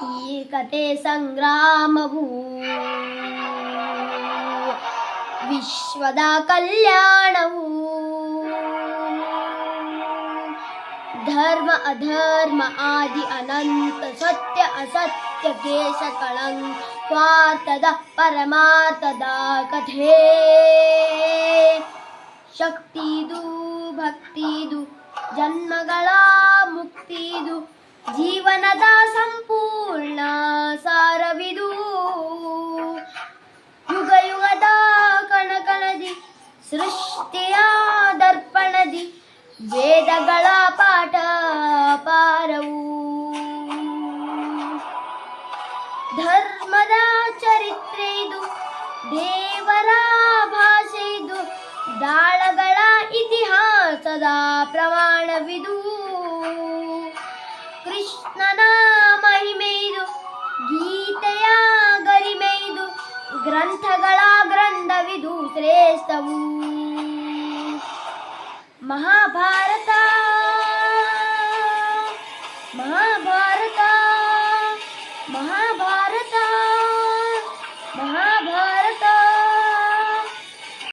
ही कथे संग्रामभू विश्वदा कल्याणभू धर्म अधर्म आदि अनंत सत्य असत्य केश कळंक स्वार्थद परमार्थदा कथे शक्तिदु भक्तिदु जन्मगला मुक्तिदु ಜೀವನದ ಸಂಪೂರ್ಣ ಸಾರವಿದು. ಯುಗ ಯುಗದ ಕಣಕಣದಿ, ಸೃಷ್ಟಿಯ ದರ್ಪಣದಿ, ವೇದಗಳ ಪಾಠ ಪಾರವು. ಧರ್ಮದ ಚರಿತ್ರೆ ಇದು, ದೇವರ ಭಾಷೆ ಇದು, ದಾಳಗಳ ಇತಿಹಾಸದ ಪ್ರಮಾಣವಿದು. ಕೃಷ್ಣನ ಮಹಿಮೆ ಇದು ಗೀತೆಯ ಗರಿಮೆ ಇದು ಗ್ರಂಥಗಳ ಗ್ರಂಥವಿದು ಶ್ರೇಷ್ಠವು. ಮಹಾಭಾರತ ಮಹಾಭಾರತ ಮಹಾಭಾರತ.